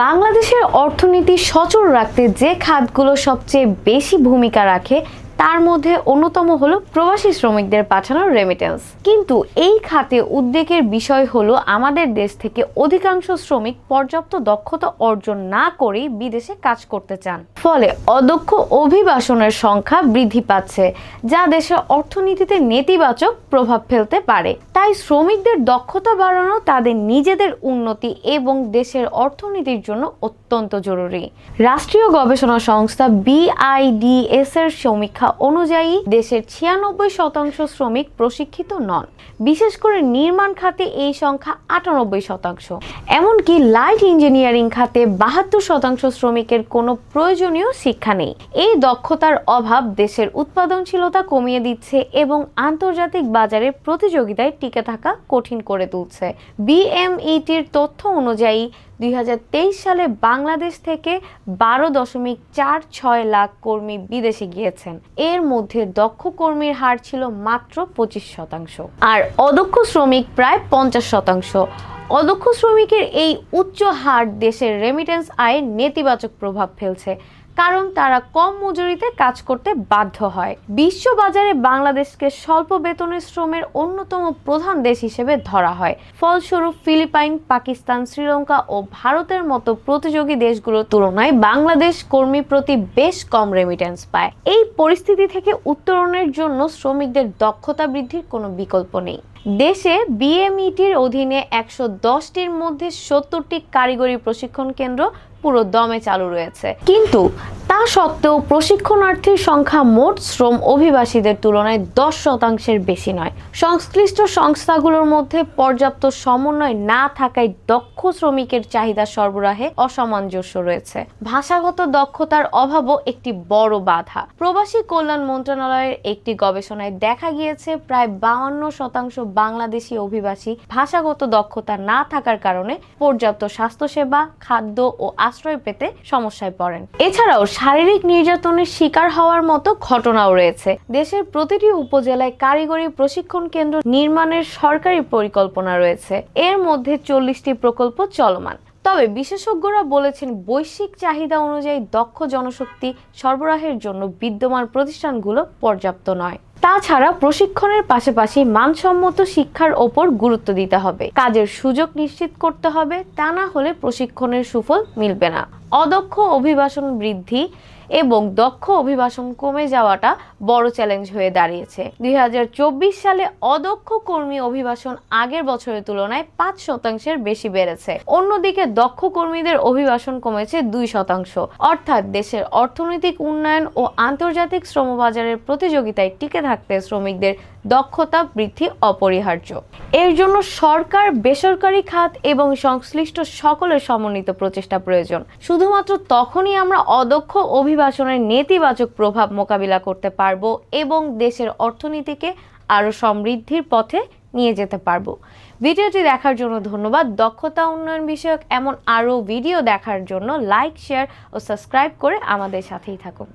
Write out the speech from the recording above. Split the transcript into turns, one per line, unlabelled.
বাংলাদেশের অর্থনীতি সচল রাখতে যে খাতগুলো সবচেয়ে বেশি ভূমিকা রাখে তার মধ্যে অন্যতম হলো প্রবাসী শ্রমিকদের পাঠানোর রেমিটেন্স কিন্তু এই খাতে উদ্বেগের বিষয় হলো আমাদের দেশ থেকে অধিকাংশ শ্রমিক পর্যাপ্ত দক্ষতা অর্জন না করেই বিদেশে কাজ করতে চান। ফলে অদক্ষ অভিবাসনের সংখ্যা বৃদ্ধি পাচ্ছে, যা দেশের অর্থনীতিতে নেতিবাচক প্রভাব ফেলতে পারে। তাই শ্রমিকদের দক্ষতা বাড়ানো তাদের নিজেদের উন্নতি এবং দেশের অর্থনীতির জন্য অত্যন্ত জরুরি। রাষ্ট্রীয় গবেষণা সংস্থা বিআইডিএস এর সমীক্ষা অনুযায়ী দেশের ছিয়ানব্বই শতাংশ শ্রমিক প্রশিক্ষিত নন। বিশেষ করে নির্মাণ খাতে এই সংখ্যা আটানব্বই শতাংশ। এমনকি লাইট ইঞ্জিনিয়ারিং খাতে বাহাত্তর শতাংশ শ্রমিকের কোনো প্রয়োজনীয় শিক্ষা নেই। এই দক্ষতার অভাব দেশের উৎপাদনশীলতা কমিয়ে দিচ্ছে এবং আন্তর্জাতিক বাজারে প্রতিযোগিতায় টিকে থাকা কঠিন করে তুলছে। বিএমইটির তথ্য অনুযায়ী দুই হাজার তেইশ সালে বাংলাদেশ থেকে বারো দশমিক চার ছয় লাখ কর্মী বিদেশে গিয়েছেন। এর মধ্যে দক্ষ কর্মীর হার ছিল মাত্র পঁচিশ শতাংশ। আর অদক্ষ শ্রমিক প্রায় পঞ্চাশ শতাংশ। অদক্ষ শ্রমিকের এই উচ্চ হার দেশের রেমিটেন্স আয়ে নেতিবাচক প্রভাব ফেলছে। কারণ তারা কম মজুরিতে কাজ করতে বাধ্য হয়। বিশ্ব বাজারে বাংলাদেশকে স্বল্প বেতনের শ্রমের অন্যতম প্রধান দেশ হিসেবে ধরা হয়। ফলস্বরূপ ফিলিপাইন, পাকিস্তান, শ্রীলঙ্কা ও ভারতের মতো প্রতিযোগী দেশগুলোর তুলনায় বাংলাদেশ কর্মী প্রতি বেশ কম রেমিটেন্স পায়। এই পরিস্থিতি থেকে উত্তরণের জন্য শ্রমিকদের দক্ষতা বৃদ্ধির কোনো বিকল্প নেই। দেশে বিএমইটির অধীনে একশো দশটির মধ্যে সত্তরটি কারিগরি প্রশিক্ষণ কেন্দ্র পুরো দমে চালু রয়েছে। কিন্তু তা সত্ত্বেও প্রশিক্ষণার্থীর সংখ্যা মোট শ্রম অভিবাসীদের তুলনায় দশ শতাংশের বেশি নয়। সংশ্লিষ্ট সংস্থাগুলোর মধ্যে পর্যাপ্ত সমন্বয় না থাকায় দক্ষ শ্রমিকের চাহিদা সরবরাহে অসামঞ্জস্য রয়েছে। ভাষাগত দক্ষতার অভাবও একটি বড় বাধা। প্রবাসী কল্যাণ মন্ত্রণালয়ের একটি গবেষণায় দেখা গিয়েছে, প্রায় বাউান্ন শতাংশ বাংলাদেশি অভিবাসী ভাষাগত দক্ষতা না থাকার কারণে পর্যাপ্ত স্বাস্থ্যসেবা, খাদ্য ও আশ্রয় পেতে সমস্যায় পড়েন। এছাড়াও শারীরিক নির্যাতনের শিকার হওয়ার মতো ঘটনাও রয়েছে। দেশের প্রতিটি উপজেলায় কারিগরি প্রশিক্ষণ কেন্দ্র নির্মাণের সরকারি পরিকল্পনা রয়েছে। এর মধ্যে চল্লিশটি প্রকল্প চলমান। তবে বিশেষজ্ঞরা বলেছেন, বৈশ্বিক চাহিদা অনুযায়ী দক্ষ জনশক্তি সরবরাহের জন্য বিদ্যমান প্রতিষ্ঠানগুলো পর্যাপ্ত নয়। তাছাড়া প্রশিক্ষণের পাশাপাশি মানসম্মত শিক্ষার ওপর গুরুত্ব দিতে হবে। কাজের সুযোগ নিশ্চিত করতে হবে, তা না হলে প্রশিক্ষণের সুফল মিলবে না। অদক্ষ অভিবাসন বৃদ্ধি এবং দক্ষ অভিবাসন কমে যাওয়াটা বড় চ্যালেঞ্জ হয়ে দাঁড়িয়েছে। দুই হাজার চব্বিশ সালে অদক্ষ কর্মী অভিবাসন আগের বছরের তুলনায় পাঁচ শতাংশের বেশি বেড়েছে। অন্যদিকে দক্ষ কর্মীদের অভিবাসন কমেছে দুই শতাংশ। অর্থাৎ দেশের অর্থনৈতিক উন্নয়ন ও আন্তর্জাতিক শ্রমবাজারের প্রতিযোগিতায় টিকে থাকতে শ্রমিকদের দক্ষতা বৃদ্ধি অপরিহার্য। এর জন্য সরকার বেসরকারি খাত এবং সংশ্লিষ্ট সকলের সমন্বিত প্রচেষ্টা প্রয়োজন। শুধুমাত্র তখনই আমরা অদক্ষ অভিবাসনের নেতিবাচক প্রভাব মোকাবিলা করতে পারব এবং দেশের অর্থনীতিকে আরও সমৃদ্ধির পথে নিয়ে যেতে পারব। ভিডিওটি দেখার জন্য ধন্যবাদ। দক্ষতা উন্নয়ন বিষয়ক এমন আরও ভিডিও দেখার জন্য লাইক, শেয়ার ও সাবস্ক্রাইব করে আমাদের সাথেই থাকুন।